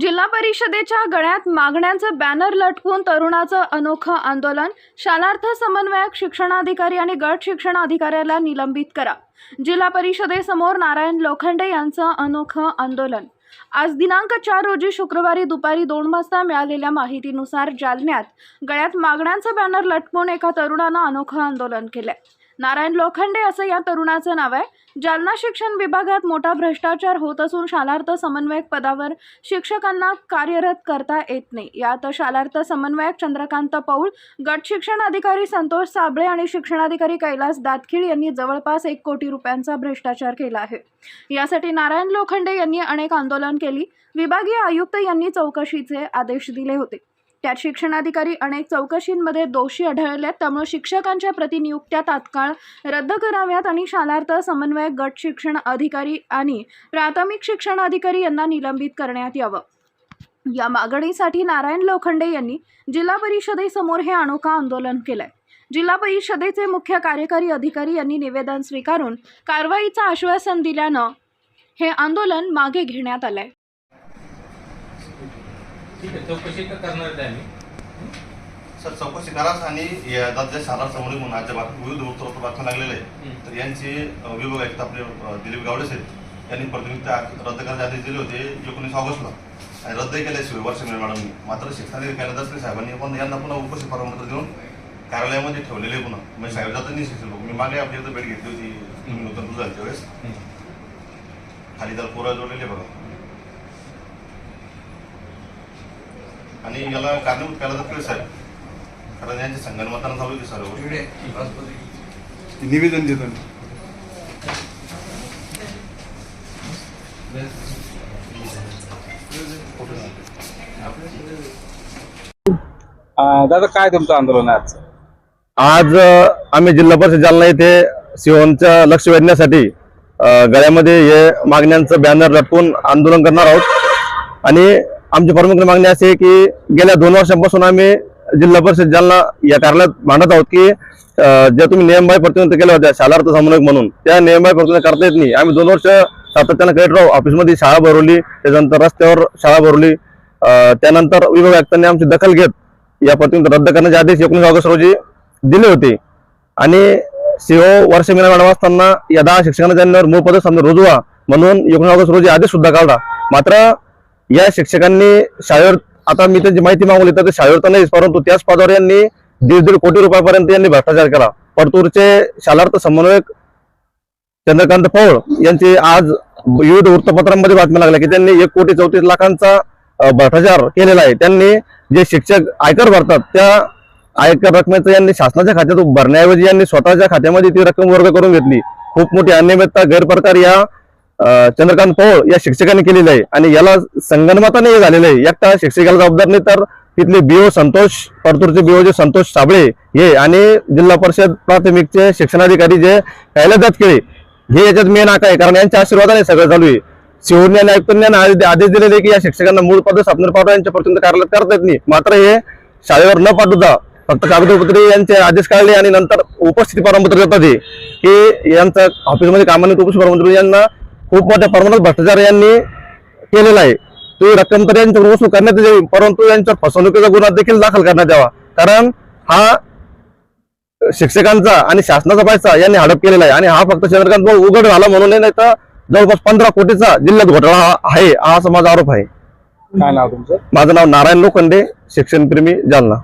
जिल्हा परिषदेच्या गळ्यात मागण्यांचं बॅनर लटकून तरुणाचं अनोखं आंदोलन. शालार्थ समन्वयक शिक्षणाधिकारी आणि गट शिक्षण अधिकाऱ्याला निलंबित करा. जिल्हा परिषदेसमोर नारायण लोखंडे यांचं अनोखं आंदोलन. आज दिनांक चार रोजी शुक्रवारी दुपारी दोन वाजता मिळालेल्या माहितीनुसार जालन्यात गळ्यात मागण्यांचं बॅनर लटकून एका तरुणानं अनोखं आंदोलन केलंय नारायण लोखंडे असं या तरुणाचं नाव आहे. जालना शिक्षण विभागात मोठा भ्रष्टाचार होत असून शालार्थ समन्वयक पदावर शिक्षकांना कार्यरत करता येत नाही. यात शालार्थ समन्वयक चंद्रकांत पौळ गट शिक्षण अधिकारी संतोष साबळे आणि शिक्षणाधिकारी कैलास दातखिळ यांनी जवळपास एक कोटी रुपयांचा भ्रष्टाचार केला आहे. यासाठी नारायण लोखंडे यांनी अनेक आंदोलन केली. विभागीय आयुक्त यांनी चौकशीचे आदेश दिले होते. त्यात शिक्षणाधिकारी अनेक चौकशींमध्ये दोषी आढळल्यात त्यामुळे शिक्षकांच्या प्रतिनियुक्त्या तात्काळ रद्द कराव्यात आणि शालार्थ समन्वयक गट शिक्षण अधिकारी आणि प्राथमिक शिक्षण अधिकारी यांना निलंबित करण्यात यावं. या मागणीसाठी नारायण लोखंडे यांनी जिल्हा परिषदेसमोर हे अनोखा आंदोलन केलंय. जिल्हा परिषदेचे मुख्य कार्यकारी अधिकारी यांनी निवेदन स्वीकारून कारवाईचं आश्वासन दिल्यानं हे आंदोलन मागे घेण्यात आलंय. ठीक आहे चौकशी तर करणार आहे आम्ही. सर चौकशी कराच आणि शाळा समोर म्हणून आज बातमी विविध वृत्तपत्र बातम्या लागलेले आहे. तर यांचे विभाग आहेत आपले दिलीप गावडे साहेब. यांनी प्रतिनियुक्त्या रद्द करण्याचे आदेश दिले होते एकोणीस ऑगस्टला. आणि रद्दही केल्याशिवाय वर्ष मॅडमनी मात्र शिक्षणाधिकारी कैलादासरी साहेबांनी पण यांना पुन्हा उपस्थित परमंत्र देऊन कार्यालयामध्ये ठेवलेले पुन्हा. म्हणजे साहेब जातात नाही शिक्षण लोक. मी मागे आपल्या इथं भेट घेतली होती. तुम्ही नूतन तुझा त्यावेळेस हं. खाली त्याला पोरा जोडलेले बघा. आणि याला कारणीभूत कैलादास साहेब कारण यांच्या संगणमतानं चालू होती सर्व निवेदन देतो. दादा काय तुमचं आंदोलन? आज अ, आम्ही जिल्हा परिषद जालना येथे सिंहोंचं लक्ष वेधण्यासाठी गळ्यामध्ये हे मागण्यांचं बॅनर लटकून आंदोलन करणार आहोत. आणि आमची प्रमुख मागणी अशी आहे की गेल्या दोन वर्षांपासून आम्ही जिल्हा परिषद जालना या कार्यालयात मांडत आहोत की ज्या तुम्ही नियमबाह्य प्रतिनिधित्व केल्या होत्या शालार्थ समन्वयक म्हणून त्या नियमबाह्य प्रतिनिधी करता येत नाही. आम्ही दोन वर्ष सातत्यानं कलेक्टर ऑफिसमध्ये शाळा भरवली त्याच्यानंतर रस्त्यावर शाळा भरवली त्यानंतर विभाग आयुक्तांनी आमची दखल घेत या प्रतिनिधी रद्द करण्याचे आदेश एकोणीस ऑगस्ट रोजी दिले होते. आणि सीओ वर्ष महिना मॅडम असताना या दहा शिक्षकांना मूळ पद समजा रुजवा म्हणून एकोणीस ऑगस्ट रोजी आदेश सुद्धा काढला. मात्र या शिक्षकांनी शाळेवर आता मी त्यांची माहिती मागवली तर ते शाळेवर तर नाहीच परंतु त्याच पदावर यांनी दीड दीड कोटी रुपयापर्यंत यांनी भ्रष्टाचार केला. परतूरचे शालार्थ समन्वयक चंद्रकांत पौळ यांची आज विविध वृत्तपत्रांमध्ये बातम्या लागल्या की त्यांनी एक कोटी चौतीस लाखांचा भ्रष्टाचार केलेला आहे. त्यांनी जे शिक्षक आयकर भरतात त्या आयकर रकमेचं यांनी शासनाच्या खात्यात भरण्याऐवजी यांनी स्वतःच्या खात्यामध्ये ती रक्कम वर्ग करून घेतली. खूप मोठी अनियमितता गैरप्रकार या चंद्रकांत पौळ या शिक्षकांनी केलेलं आहे. आणि याला संगणमताने हे झालेलं आहे. एकटा शिक्षकाला जबाबदार नाही तर तिथले बीओ संतोष परतूरचे बीओ जे संतोष साबळे हे आणि जिल्हा परिषद प्राथमिकचे शिक्षणाधिकारी जे कैलास केळे हे याच्यात मेन आका आहे. कारण यांच्या आशीर्वादाने सगळं चालू आहे. शिवणी आणि आयुक्तांनी यांना आदेश आदेश दिलेले की या शिक्षकांना मूळ पद स्थापना पाठवा यांच्या पर्यंत कार्यालयात करता येत नाही. मात्र हे शाळेवर न पाठवता फक्त कागदपत्रे यांचे आदेश काढले आणि नंतर उपस्थिती प्रमाणपत्र देतात हे. की यांचं ऑफिसमध्ये कामाने उपस्थित प्रमाणपत्र यांना खूप मोठ्या प्रमाणात भ्रष्टाचार यांनी केलेला आहे. तो रक्कम तर यांच्याकडून वसूल करण्यात यावी परंतु यांच्या फसवणुकीचा गुन्हा देखील दाखल करण्यात यावा. कारण हा शिक्षकांचा आणि शासनाचा पैसा यांनी हडप केलेला आहे आणि हा फक्त चंद्रकांत उघड झाला म्हणून नाही तर जवळपास पंधरा कोटीचा जिल्ह्यात घोटाळा आहे हा असा माझा आरोप आहे. काय नाव तुमचं? माझं नाव नारायण लोखंडे शिक्षणप्रेमी जालना.